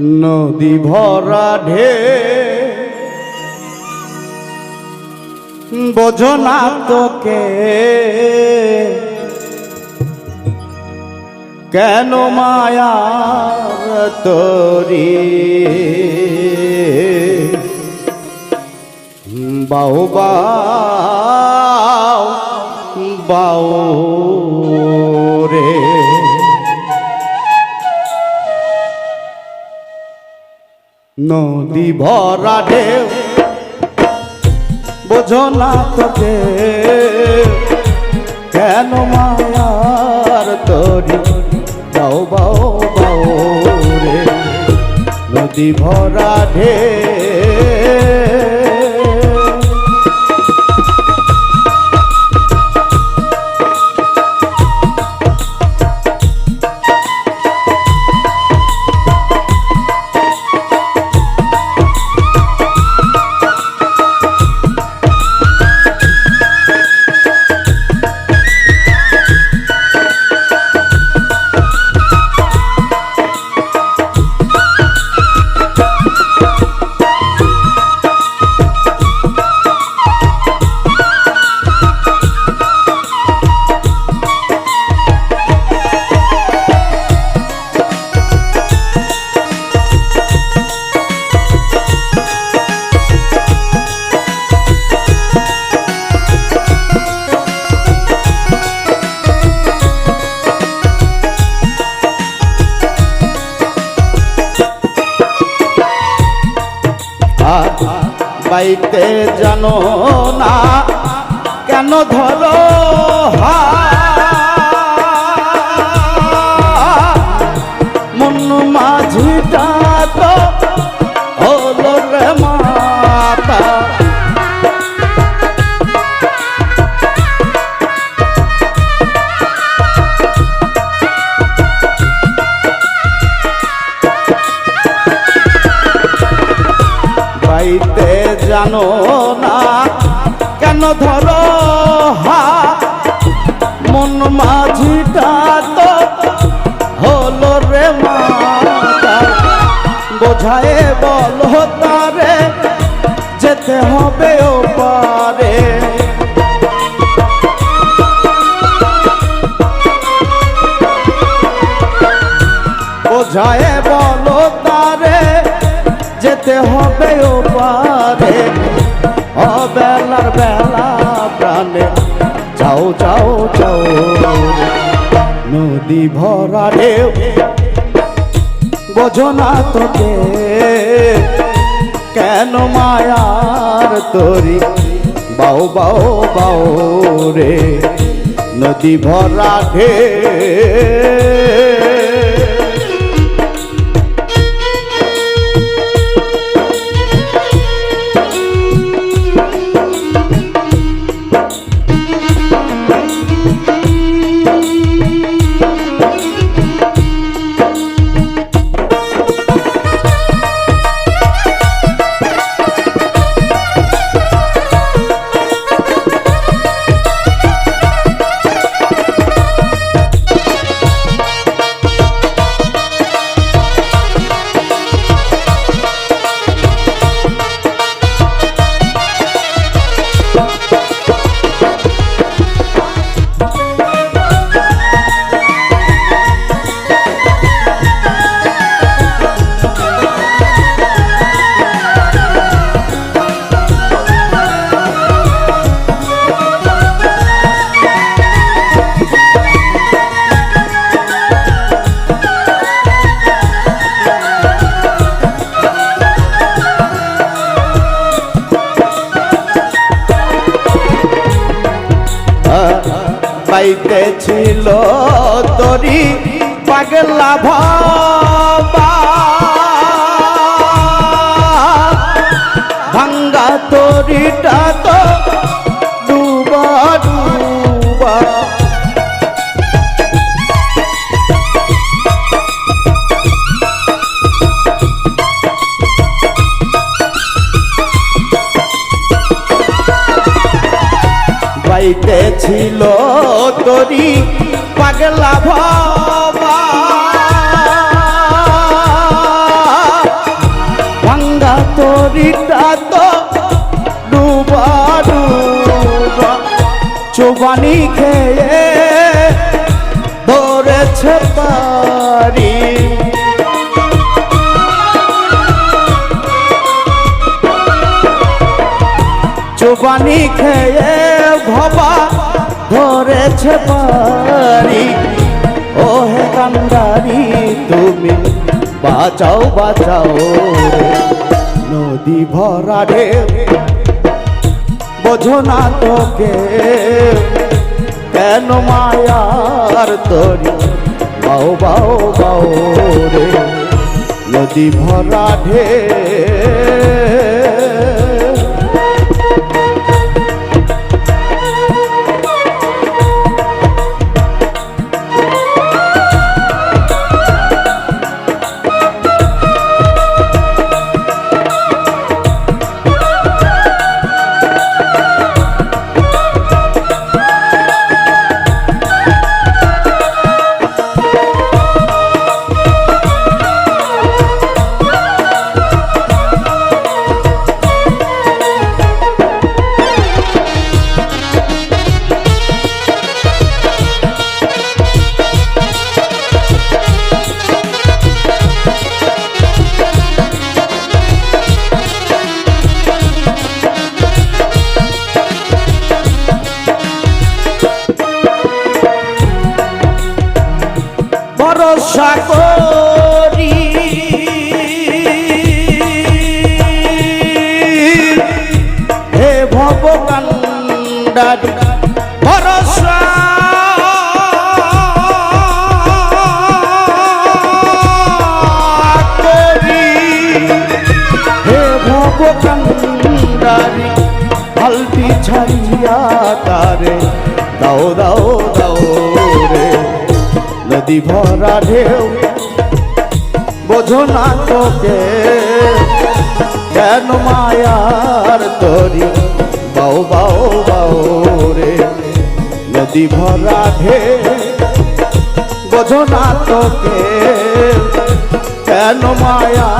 নদী ভরা ঢে বোঝো না তোকে। কেন মায়ার তরি? বাউ বাউ বাউ নদী ভরা ঢেউ। বোঝো না তোকে, কেন মায়ার তরি? বাও বাও বাও রে। নদী ভরা ঢেউ। বাইতে জানো না কেন ধরো হাত? জানো না? কেন ধরো হা? মন মাঝিটা তো হলো রে মা। বোঝায় বলো তারে, যেতে হবে ও পারে বোঝায় বলো তারে যেতে হবে ও পারে অবেলার বেলা প্রাণে, যাও যাও যাও নদী ভরা ঢেউ, বোঝো না তোকে, কেন মায়ার তরি? বাউ বাউ বাউ রে, নদী ভরা ঢেউ। পাইতে ছিল তরি পাগলা ভাঙ্গা তরিটা তো খাইতেছিল তরি পাগলা ভবা ভাঙ্গা তো ডুবা ডুবা খেয়ে ধরেছে পারি চোবানি খেয়ে ভবা ধরেছে পারি ও হে কান্দারি তুমি বাঁচাও বাঁচাও নদী ভরা রে বোঝো না তোকে। কেন মায়ার তরি? বাও বাও বাও রে। নদী ভরা ঢে ভরসা। করি। হে হালটি ছাড়িয়া তারে দাও দাও দাও রে। নদী ভরা ঢেউ। বোঝো না তোকে, কেন মায়ার তরি? বাউ বাউ বাউ রে, নদী ভরা ঢেউ। বোঝো না তোকে, কেন মায়ার